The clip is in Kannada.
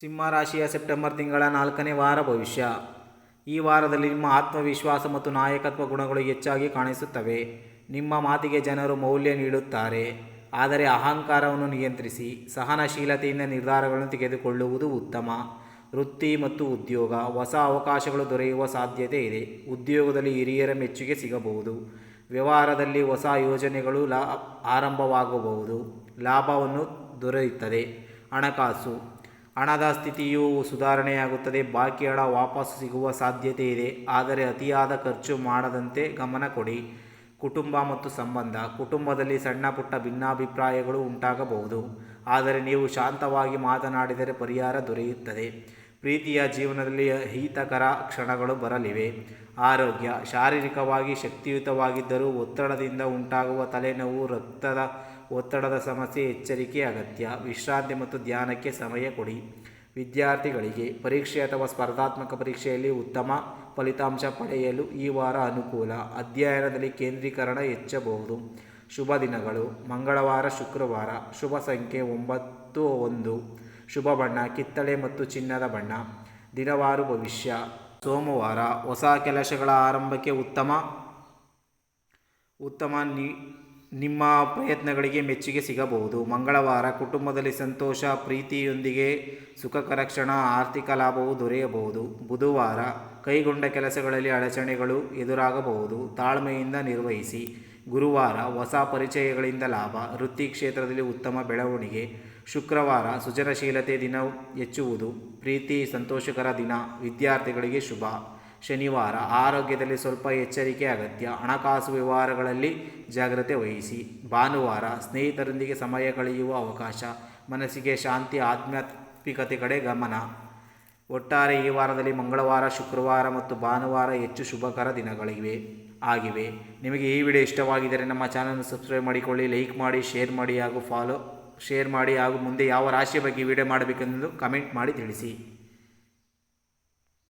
ಸಿಂಹ ರಾಶಿಯ ಸೆಪ್ಟೆಂಬರ್ ತಿಂಗಳ ನಾಲ್ಕನೇ ವಾರ ಭವಿಷ್ಯ. ಈ ವಾರದಲ್ಲಿ ನಿಮ್ಮ ಆತ್ಮವಿಶ್ವಾಸ ಮತ್ತು ನಾಯಕತ್ವ ಗುಣಗಳು ಹೆಚ್ಚಾಗಿ ಕಾಣಿಸುತ್ತವೆ. ನಿಮ್ಮ ಮಾತಿಗೆ ಜನರು ಮೌಲ್ಯ ನೀಡುತ್ತಾರೆ. ಆದರೆ ಅಹಂಕಾರವನ್ನು ನಿಯಂತ್ರಿಸಿ, ಸಹನಶೀಲತೆಯಿಂದ ನಿರ್ಧಾರಗಳನ್ನು ತೆಗೆದುಕೊಳ್ಳುವುದು ಉತ್ತಮ. ವೃತ್ತಿ ಮತ್ತು ಉದ್ಯೋಗ, ಹೊಸ ಅವಕಾಶಗಳು ದೊರೆಯುವ ಸಾಧ್ಯತೆ ಇದೆ. ಉದ್ಯೋಗದಲ್ಲಿ ಹಿರಿಯರ ಮೆಚ್ಚುಗೆ ಸಿಗಬಹುದು. ವ್ಯವಹಾರದಲ್ಲಿ ಹೊಸ ಯೋಜನೆಗಳು ಲಾ, ಆರಂಭವಾಗಬಹುದು. ಲಾಭವನ್ನು ದೊರೆಯುತ್ತದೆ. ಹಣಕಾಸು ಹಣದ ಸ್ಥಿತಿಯು ಸುಧಾರಣೆಯಾಗುತ್ತದೆ. ಬಾಕಿ ಹಣ ವಾಪಸ್ಸು ಸಿಗುವ ಸಾಧ್ಯತೆ ಇದೆ. ಆದರೆ ಅತಿಯಾದ ಖರ್ಚು ಮಾಡದಂತೆ ಗಮನ ಕೊಡಿ. ಕುಟುಂಬ ಮತ್ತು ಸಂಬಂಧ. ಕುಟುಂಬದಲ್ಲಿ ಸಣ್ಣ ಪುಟ್ಟ ಭಿನ್ನಾಭಿಪ್ರಾಯಗಳು ಉಂಟಾಗಬಹುದು. ಆದರೆ ನೀವು ಶಾಂತವಾಗಿ ಮಾತನಾಡಿದರೆ ಪರಿಹಾರ ದೊರೆಯುತ್ತದೆ. ಪ್ರೀತಿಯ ಜೀವನದಲ್ಲಿ ಹಿತಕರ ಕ್ಷಣಗಳು ಬರಲಿವೆ. ಆರೋಗ್ಯ, ಶಾರೀರಿಕವಾಗಿ ಶಕ್ತಿಯುತವಾಗಿದ್ದರೂ ಒತ್ತಡದಿಂದ ಉಂಟಾಗುವ ತಲೆನೋವು, ರಕ್ತದ ಒತ್ತಡದ ಸಮಸ್ಯೆ, ಎಚ್ಚರಿಕೆ ಅಗತ್ಯ. ವಿಶ್ರಾಂತಿ ಮತ್ತು ಧ್ಯಾನಕ್ಕೆ ಸಮಯ ಕೊಡಿ. ವಿದ್ಯಾರ್ಥಿಗಳಿಗೆ ಪರೀಕ್ಷೆ ಅಥವಾ ಸ್ಪರ್ಧಾತ್ಮಕ ಪರೀಕ್ಷೆಯಲ್ಲಿ ಉತ್ತಮ ಫಲಿತಾಂಶ ಪಡೆಯಲು ಈ ವಾರ ಅನುಕೂಲ. ಅಧ್ಯಯನದಲ್ಲಿ ಕೇಂದ್ರೀಕರಣ ಹೆಚ್ಚಬಹುದು. ಶುಭ ದಿನಗಳು. ಮಂಗಳವಾರ, ಶುಕ್ರವಾರ. ಶುಭ ಸಂಖ್ಯೆ ಒಂಬತ್ತು ಒಂದು. ಶುಭ ಬಣ್ಣ ಕಿತ್ತಳೆ ಮತ್ತು ಚಿನ್ನದ ಬಣ್ಣ. ದಿನವಾರು ಭವಿಷ್ಯ. ಸೋಮವಾರ ಹೊಸ ಕೆಲಸಗಳ ಆರಂಭಕ್ಕೆ ಉತ್ತಮ ಉತ್ತಮ ನಿ, ನಿಮ್ಮ ಪ್ರಯತ್ನಗಳಿಗೆ ಮೆಚ್ಚುಗೆ ಸಿಗಬಹುದು. ಮಂಗಳವಾರ ಕುಟುಂಬದಲ್ಲಿ ಸಂತೋಷ, ಪ್ರೀತಿಯೊಂದಿಗೆ ಸುಖಕರ ಕ್ಷಣ ಆರ್ಥಿಕ ಲಾಭವು ದೊರೆಯಬಹುದು. ಬುಧವಾರ ಕೈಗೊಂಡ ಕೆಲಸಗಳಲ್ಲಿ ಅಡಚಣೆಗಳು ಎದುರಾಗಬಹುದು. ತಾಳ್ಮೆಯಿಂದ ನಿರ್ವಹಿಸಿ. ಗುರುವಾರ ಹೊಸ ಪರಿಚಯಗಳಿಂದ ಲಾಭ. ವೃತ್ತಿ ಕ್ಷೇತ್ರದಲ್ಲಿ ಉತ್ತಮ ಬೆಳವಣಿಗೆ. ಶುಕ್ರವಾರ ಸೃಜನಶೀಲತೆ ದಿನ ಹೆಚ್ಚುವುದು. ಪ್ರೀತಿ ಸಂತೋಷಕರ ದಿನ. ವಿದ್ಯಾರ್ಥಿಗಳಿಗೆ ಶುಭ. ಶನಿವಾರ ಆರೋಗ್ಯದಲ್ಲಿ ಸ್ವಲ್ಪ ಎಚ್ಚರಿಕೆ, ಅಗತ್ಯ. ಹಣಕಾಸು ವ್ಯವಹಾರಗಳಲ್ಲಿ ಜಾಗ್ರತೆ ವಹಿಸಿ. ಭಾನುವಾರ ಸ್ನೇಹಿತರೊಂದಿಗೆ ಸಮಯ ಕಳೆಯುವ ಅವಕಾಶ. ಮನಸ್ಸಿಗೆ ಶಾಂತಿ, ಆಧ್ಯಾತ್ಮಿಕತೆ ಕಡೆ ಗಮನ. ಒಟ್ಟಾರೆ ಈ ವಾರದಲ್ಲಿ ಮಂಗಳವಾರ, ಶುಕ್ರವಾರ ಮತ್ತು ಭಾನುವಾರ ಹೆಚ್ಚು ಶುಭಕರ ದಿನಗಳಿವೆ, ಆಗಿವೆ. ನಿಮಗೆ ಈ ವಿಡಿಯೋ ಇಷ್ಟವಾಗಿದ್ದರೆ ನಮ್ಮ ಚಾನಲ್ನ ಸಬ್ಸ್ಕ್ರೈಬ್ ಮಾಡಿಕೊಳ್ಳಿ, ಲೈಕ್ ಮಾಡಿ, ಶೇರ್ ಮಾಡಿ ಹಾಗೂ ಫಾಲೋ, ಶೇರ್ ಮಾಡಿ ಹಾಗೂ ಮುಂದೆ ಯಾವ ರಾಶಿಯ ಬಗ್ಗೆ ವಿಡಿಯೋ ಮಾಡಬೇಕೆಂದು ಕಮೆಂಟ್ ಮಾಡಿ ತಿಳಿಸಿ.